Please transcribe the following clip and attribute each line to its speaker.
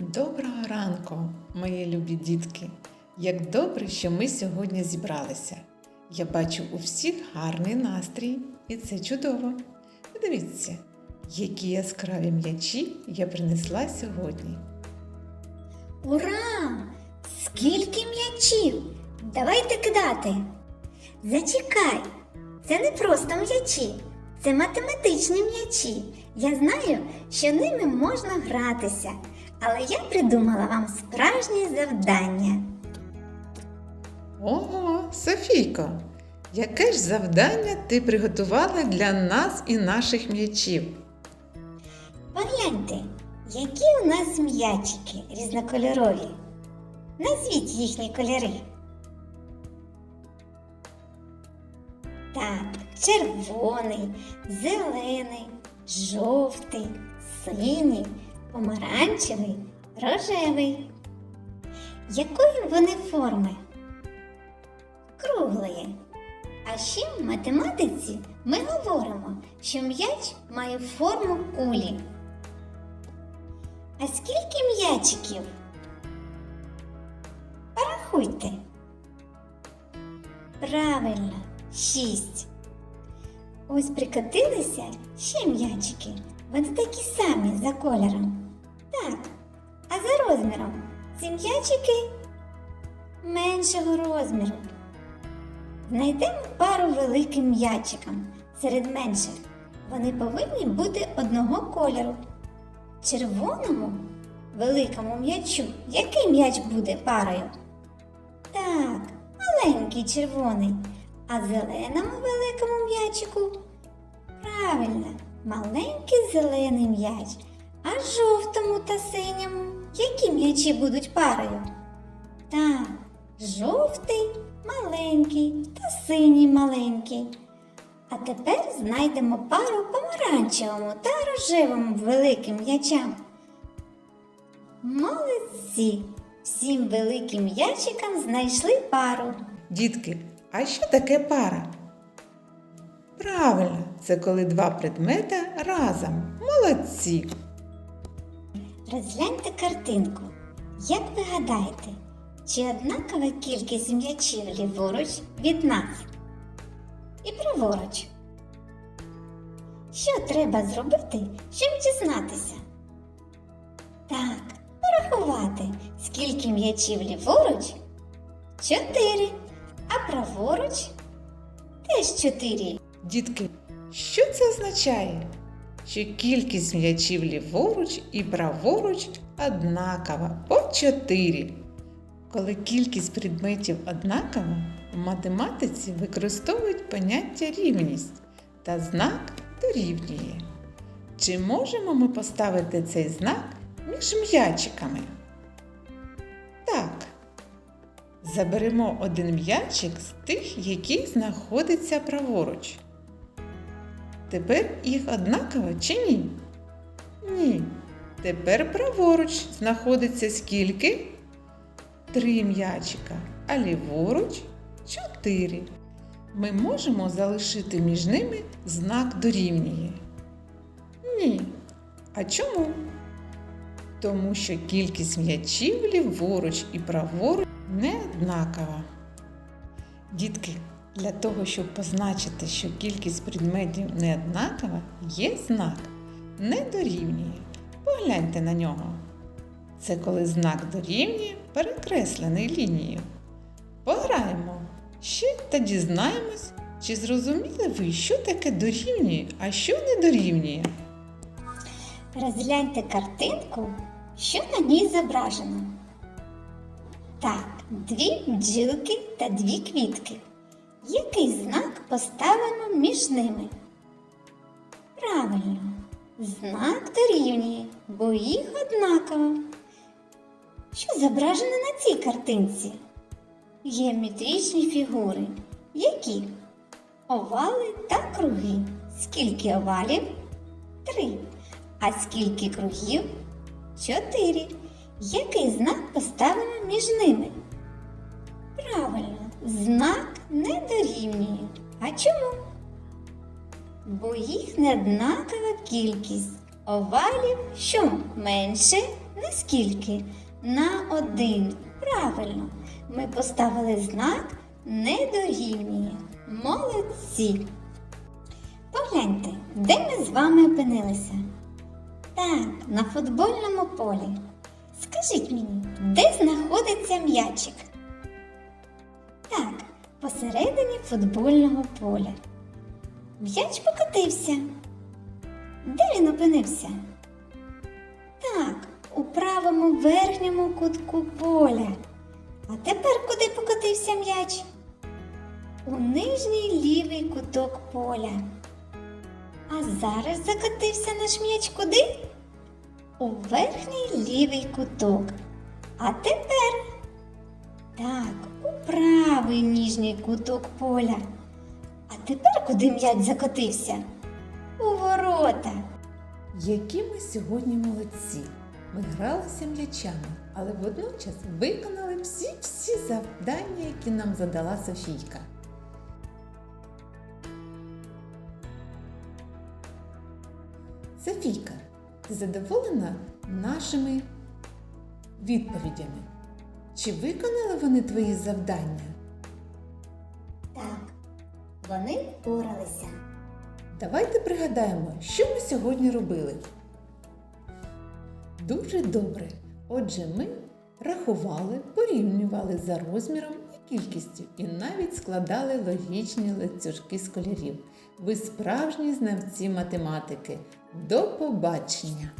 Speaker 1: Доброго ранку, мої любі дітки! Як добре, що ми сьогодні зібралися. Я бачу у всіх гарний настрій, і це чудово. Подивіться, які яскраві м'ячі я принесла сьогодні.
Speaker 2: Ура! Скільки м'ячів! Давайте кидати. Зачекай! Це не просто м'ячі, це математичні м'ячі. Я знаю, що ними можна гратися, але я придумала вам справжнє завдання.
Speaker 1: Ого, Софійко! Яке ж завдання ти приготувала для нас і наших м'ячів?
Speaker 2: Погляньте, які у нас м'ячики різнокольорові. Назвіть їхні кольори. Так, червоний, зелений, жовтий, синій, помаранчевий, рожевий. Якої вони форми? Круглої. А ще в математиці ми говоримо, що м'яч має форму кулі. А скільки м'ячиків? Порахуйте. Правильно, шість. Ось прикотилися ще м'ячики. Вони такі самі за кольором. Так, а за розміром ці м'ячики меншого розміру. Знайдемо пару великим м'ячикам серед менших. Вони повинні бути одного кольору. Червоному великому м'ячу. Який м'яч буде парою? Так, маленький червоний. А зеленому великому м'ячику? Правильно, маленький зелений м'яч. А жовтому та синьому які м'ячі будуть парою? Так, жовтий маленький та синій маленький. А тепер знайдемо пару помаранчевому та рожевому великим м'ячам. Молодці! Всім великим м'ячикам знайшли пару.
Speaker 1: Дітки, а що таке пара? Правильно, це коли два предмети разом. Молодці!
Speaker 2: Розгляньте картинку. Як ви гадаєте, чи однакова кількість м'ячів ліворуч від нас? І праворуч? Що треба зробити, щоб дізнатися? Так, порахувати, скільки м'ячів ліворуч? Чотири. А праворуч? Теж чотири.
Speaker 1: Дітки, що це означає? Що кількість м'ячів ліворуч і праворуч однакова по 4. Коли кількість предметів однакова, в математиці використовують поняття рівність та знак дорівнює. Чи можемо ми поставити цей знак між м'ячиками? Так. Заберемо один м'ячик з тих, які знаходяться праворуч. Тепер їх однаково чи ні? Ні. Тепер праворуч знаходиться скільки? Три м'ячика, а ліворуч чотири. Ми можемо залишити між ними знак дорівнює. Ні. А чому? Тому що кількість м'ячів ліворуч і праворуч не однакова. Дітки, для того, щоб позначити, що кількість предметів не однакова, є знак не дорівнює. Погляньте на нього. Це коли знак дорівнює перекреслений лінією. Пограємо ще та дізнаємось, чи зрозуміли ви, що таке дорівнює, а що не дорівнює.
Speaker 2: Розгляньте картинку, що на ній зображено. Так, дві бджілки та дві квітки. Який знак поставимо між ними? Правильно, знак дорівнює, бо їх однаково. Що зображено на цій картинці? Геометричні фігури. Які? Овали та круги. Скільки овалів? Три. А скільки кругів? Чотири. Який знак поставимо між ними? Правильно, знак не дорівнює. А чому? Бо їх не однакова кількість. Овалів що менше Наскільки? На один. Правильно. Ми поставили знак не дорівнює. Молодці. Погляньте, де ми з вами опинилися? Так, на футбольному полі. Скажіть мені, де знаходиться м'ячик? Посередині футбольного поля. М'яч покотився. Де він опинився? Так, у правому верхньому кутку поля. А тепер куди покотився м'яч? У нижній лівий куток поля. А зараз закотився наш м'яч куди? У верхній лівий куток. А тепер так, у правий ніжній куток поля. А тепер куди м'яч закотився? У ворота.
Speaker 1: Які ми сьогодні молодці! Ми гралися м'ячами, але водночас виконали всі-всі завдання, які нам задала Софійка. Софійка, ти задоволена нашими відповідями? Чи виконали вони твої завдання?
Speaker 2: Так, вони впоралися.
Speaker 1: Давайте пригадаємо, що ми сьогодні робили. Дуже добре. Отже, ми рахували, порівнювали за розміром і кількістю і навіть складали логічні ланцюжки з кольорів. Ви справжні знавці математики. До побачення!